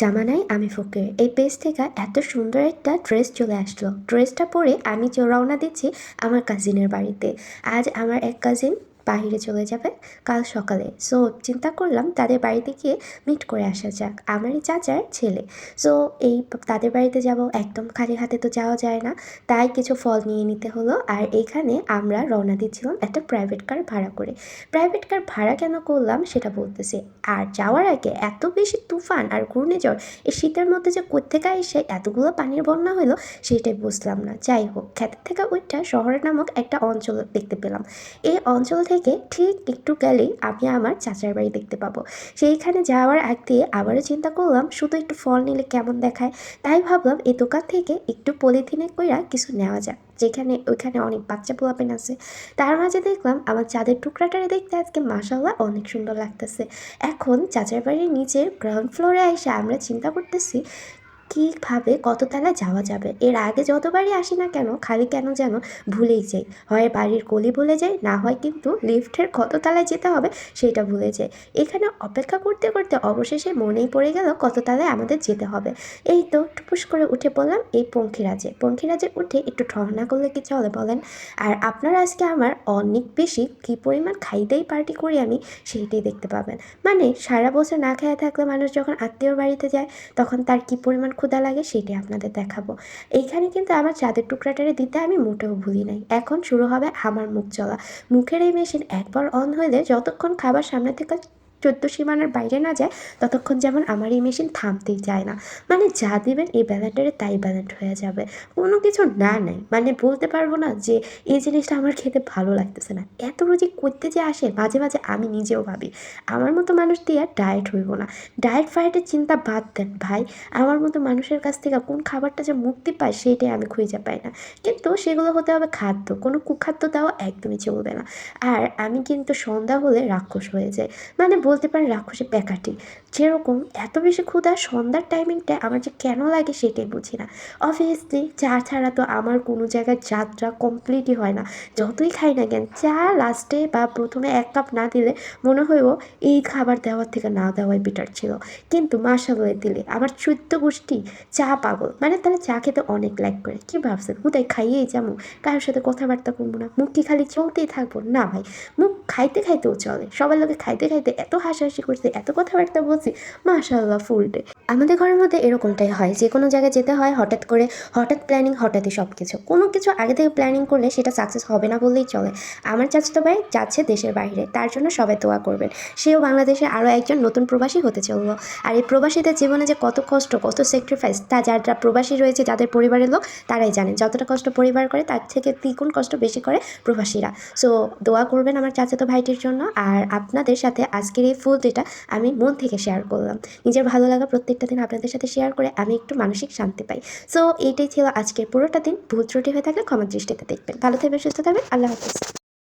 জামানায় আমি ফকির। এই পেজ থেকে এত সুন্দর একটা ড্রেস চলে আসলো। ড্রেসটা পরে আমি রওনা দিচ্ছি আমার কাজিনের বাড়িতে। আজ আমার এক কাজিন বাইরে চলে যাবে কাল সকালে। সো চিন্তা করলাম তাদের বাড়িতে গিয়ে মিট করে আসা যাক। আমারই চাচার ছেলে। সো এই তাদের বাড়িতে যাব। একদম খালি হাতে তো যাওয়া যায় না। তাই কিছু ফল নিয়ে নিতে হলো। আর এইখানে আমরা রওনা দিচ্ছিলাম একটা প্রাইভেট কার ভাড়া করে। প্রাইভেট কার ভাড়া কেন করলাম সেটা বলতেছি। আর যাওয়ার আগে এত বেশি তুফান আর ঘূর্ণিঝড়, এই শীতের মধ্যে যে কোথেকে এসে এতগুলো পানির বন্যা হলো সেটাই বুঝলাম না। যাই হোক ক্ষেতের থেকে ওইটা শহরের নামক একটা অঞ্চল দেখতে পেলাম। এই অঞ্চল থেকে ঠিক একটু গেলেই আমি আমার চাচার বাড়ি দেখতে পাবো। সেইখানে যাওয়ার আগ দিয়ে আবারও চিন্তা করলাম, শুধু একটু ফল নিলে কেমন দেখায়? তাই ভাবলাম এই দোকান থেকে একটু পলিথিনে কইরা কিছু নেওয়া যাক, যেখানে ওইখানে অনেক বাচ্চা পোলাপেন আছে। তার মাঝে দেখলাম আমার চাঁদের টুকরাটারে দেখতে আজকে মাসাল্লাহ অনেক সুন্দর লাগতেছে। এখন চাচার বাড়ির নিচের গ্রাউন্ড ফ্লোরে এসে আমরা চিন্তা করতেছি কীভাবে কত তলায় যাওয়া যাবে? এর আগে যতবারই আসি না কেন, খালি কেন যেন ভুলেই যাই। হয় বাড়ির গলি ভুলে যাই, না হয় কিন্তু লিফটের কত তলায় যেতে হবে সেটা ভুলে যাই। এখানে অপেক্ষা করতে করতে অবশেষে মনেই পড়ে গেল কত তলায় আমাদের যেতে হবে। এই তো টুপুস করে উঠে পড়লাম এই পঙ্খিরাজে। পঙ্খিরাজে উঠে একটু ঠং না করলে কি চলে বলেন? আর আপনারা আজকে আমার অনেক বেশি কী পরিমাণ খাইতেই পার্টি করি আমি সেইটাই দেখতে পাবেন। মানে সারা বছর না খেয়ে থাকলে মানুষ যখন আত্মীয়র বাড়িতে যায়, তখন তার কী পরিমাণ ক্ষুধা লাগে সেটি আপনাদের দেখাবো। এইখানে কিন্তু আমার চাঁদের টুকরাটারে দিতে আমি মোটেও ভুলি নাই। এখন শুরু হবে আমার মুখ চলা। মুখের এই মেশিন একবার অন হলে যতক্ষণ খাবার সামনে থেকে চোদ্দ সীমানার বাইরে না যায়, ততক্ষণ যেমন আমার এই মেশিন থামতেই চায় না। মানে যা দেবেন এই ব্যালেন্ডারে তাই ব্যালেন্ট হয়ে যাবে। কোনো কিছু না নেই। মানে বলতে পারব না যে এই জিনিসটা আমার খেতে ভালো লাগতেছে না। এত রোজি করতে যে আসে, মাঝে মাঝে আমি নিজেও ভাবি, আমার মতো মানুষ দিয়ে ডায়েট হইব না। ডায়েট ফায়েটের চিন্তা বাদ দেন ভাই। আমার মতো মানুষের কাছ থেকে কোন খাবারটা যে মুক্তি পায় সেটাই আমি খুঁজে পাই না। কিন্তু সেগুলো হতে হবে খাদ্য। কোনো কুখাদ্য দেওয়া একদমই চলবে না। আর আমি কিন্তু সন্ধ্যা হলে রাক্ষস হয়ে যায় মানে বলতে পারেন রাক্ষসে প্যাকাটি। যেরকম এত বেশি ক্ষুধা সন্ধ্যার টাইমিংটা আমার যে কেন লাগে সেটাই বুঝি না। অবভিয়াসলি চা ছাড়া তো আমার কোনো জায়গায় যাত্রা কমপ্লিটই হয় না। যতই খাই না কেন, চা লাস্টে বা প্রথমে এক কাপ না দিলে মনে হইব এই খাবার দেওয়ার থেকে না দেওয়াই বেটার ছিল। কিন্তু মাসাল্লাহ দিলে আমার চৈত্য গোষ্ঠী চা পাগল। মানে তারা চা খেতে অনেক লাইক করে। কি ভাবছেন? হুদাই খাইয়েই যাব? কারোর সাথে কথাবার্তা করব না। মুখ কি খালি চলতেই থাকব? না ভাই, মুখ খাইতে খাইতেও চলে। সবার লোকে খাইতে খাইতে এত হাসাহাসি করছে এত কথাবার্তা বলছি মাশাল্লাহ ফুল ডে আমাদের ঘরের মধ্যে এরকমটাই হয় যে কোনো জায়গায় যেতে হয়, হঠাৎ করে, হঠাৎ প্ল্যানিং হঠাৎই সব কিছু কোনো কিছু আগে থেকে প্ল্যানিং করলে সেটা সাকসেস হবে না বললেই চলে। আমার চাচাতো ভাই যাচ্ছে দেশের বাইরে, তার জন্য সবাই দোয়া করবেন। সেও বাংলাদেশে আরও একজন নতুন প্রবাসী হতে চলল। আর এই প্রবাসীদের জীবনে যে কত কষ্ট, কত স্যাক্রিফাইস তা যার যারা প্রবাসী রয়েছে, যাদের পরিবারের লোক, তারাই জানে যতটা কষ্ট পরিবার করে, তার থেকে দ্বিগুণ কষ্ট বেশি করে প্রবাসীরা। সো, দোয়া করবেন আমার চাচাতো ভাইটির জন্য। আর আপনাদের সাথে আজকের এই ফুল ডেটা আমি মন থেকে শেয়ার করলাম। নিজের ভালো লাগা প্রত্যেকটা দিন আপনাদের সাথে শেয়ার করে আমি একটু মানসিক শান্তি পাই। সো এইটাই ছিল আজকের পুরোটা দিন। ভুল ত্রুটি হয়ে থাকলে ক্ষমা দৃষ্টিতে দেখবেন। ভালো থাকবেন, সুস্থ থাকবেন। আল্লাহ হাফিজ।